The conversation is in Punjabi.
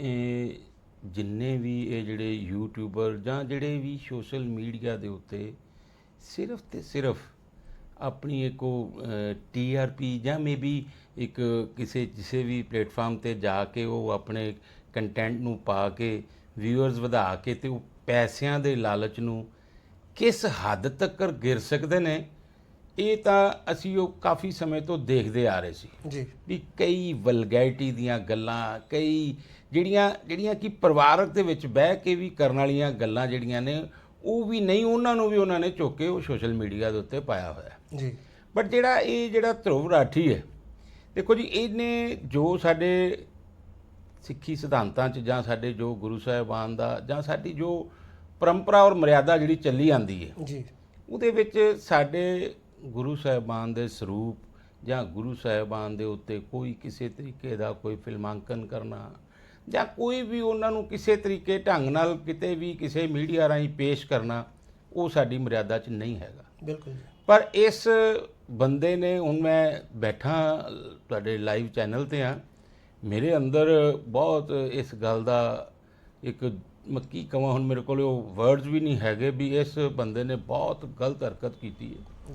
ਇਹ ਜਿੰਨੇ ਵੀ ਇਹ ਜਿਹੜੇ ਯੂਟਿਊਬਰ ਜਾਂ ਜਿਹੜੇ ਵੀ ਸੋਸ਼ਲ ਮੀਡੀਆ ਦੇ ਉੱਤੇ ਸਿਰਫ ਤੇ ਸਿਰਫ ਆਪਣੀ ਇੱਕ ਉਹ ਟੀਆਰਪੀ ਜਾਂ ਮੇਬੀ ਇੱਕ ਕਿਸੇ ਕਿਸੇ ਵੀ ਪਲੇਟਫਾਰਮ ਤੇ ਜਾ ਕੇ ਉਹ ਆਪਣੇ ਕੰਟੈਂਟ ਨੂੰ ਪਾ ਕੇ ਵਿਊਅਰਸ ਵਧਾ ਕੇ ਤੇ ਉਹ ਪੈਸਿਆਂ ਦੇ ਲਾਲਚ ਨੂੰ ਕਿਸ ਹੱਦ ਤੱਕ ਗਿਰ ਸਕਦੇ ਨੇ? ਇਹ ਤਾਂ ਅਸੀਂ ਉਹ ਕਾਫੀ ਸਮੇਂ ਤੋਂ ਦੇਖਦੇ ਆ ਰਹੇ ਸੀ ਜੀ। ਵੀ ਕਈ ਵਲਗੈਰਿਟੀ ਦੀਆਂ ਗੱਲਾਂ ਕਈ ਜਿਹੜੀਆਂ ਜਿਹੜੀਆਂ ਕਿ ਪਰਿਵਾਰਕ ਦੇ ਵਿੱਚ ਬਹਿ ਕੇ ਵੀ ਕਰਨ ਵਾਲੀਆਂ ਗੱਲਾਂ ਜਿਹੜੀਆਂ ਨੇ ਉਹ ਵੀ ਨਹੀਂ ਉਹਨਾਂ ਨੂੰ ਵੀ ਉਹਨਾਂ ਨੇ ਚੁੱਕ ਕੇ ਉਹ ਸੋਸ਼ਲ ਮੀਡੀਆ ਦੇ ਉੱਤੇ ਪਾਇਆ ਹੋਇਆ। ਜੀ। ਬਟ ਜਿਹੜਾ ਇਹ ਜਿਹੜਾ ਧਰੁਵ ਰਾਠੀ ਹੈ ਦੇਖੋ ਜੀ ਇਹਨੇ ਜੋ ਸਾਡੇ ਸਿੱਖੀ ਸਿਧਾਂਤਾਂ 'ਚ ਜਾਂ ਸਾਡੇ ਜੋ ਗੁਰੂ ਸਾਹਿਬਾਨ ਦਾ ਜਾਂ ਸਾਡੀ ਜੋ ਪਰੰਪਰਾ ਔਰ ਮਰਿਆਦਾ ਜਿਹੜੀ ਚੱਲੀ ਆਂਦੀ ਹੈ ਜੀ। ਉਹਦੇ ਵਿੱਚ ਸਾਡੇ ਗੁਰੂ ਸਾਹਿਬਾਨ ਦੇ ਸਰੂਪ ਜਾਂ ਗੁਰੂ ਸਾਹਿਬਾਨ ਦੇ ਉੱਤੇ ਕੋਈ ਕਿਸੇ ਤਰੀਕੇ ਦਾ ਕੋਈ ਫਿਲਮਾਂਕਨ ਕਰਨਾ ਜਾਂ ਕੋਈ ਵੀ ਉਹਨਾਂ ਨੂੰ ਕਿਸੇ ਤਰੀਕੇ ਢੰਗ ਨਾਲ ਕਿਤੇ ਵੀ ਕਿਸੇ ਮੀਡੀਆ ਰਾਹੀਂ ਪੇਸ਼ ਕਰਨਾ ਉਹ ਸਾਡੀ ਮਰਿਆਦਾ 'ਚ ਨਹੀਂ ਹੈਗਾ। ਬਿਲਕੁਲ ਪਰ ਇਸ ਬੰਦੇ ਨੇ ਹੁਣ ਮੈਂ ਬੈਠਾ ਤੁਹਾਡੇ ਲਾਈਵ ਚੈਨਲ ਤੇ ਆ ਮੇਰੇ ਅੰਦਰ ਬਹੁਤ ਇਸ ਗੱਲ ਦਾ ਇੱਕ ਮੈਂ ਕੀ ਕਹਾਂ ਹੁਣ ਮੇਰੇ ਕੋਲ ਉਹ ਵਰਡਸ ਵੀ ਨਹੀਂ ਹੈਗੇ ਵੀ ਇਸ ਬੰਦੇ ਨੇ ਬਹੁਤ ਗਲਤ ਹਰਕਤ ਕੀਤੀ ਹੈ।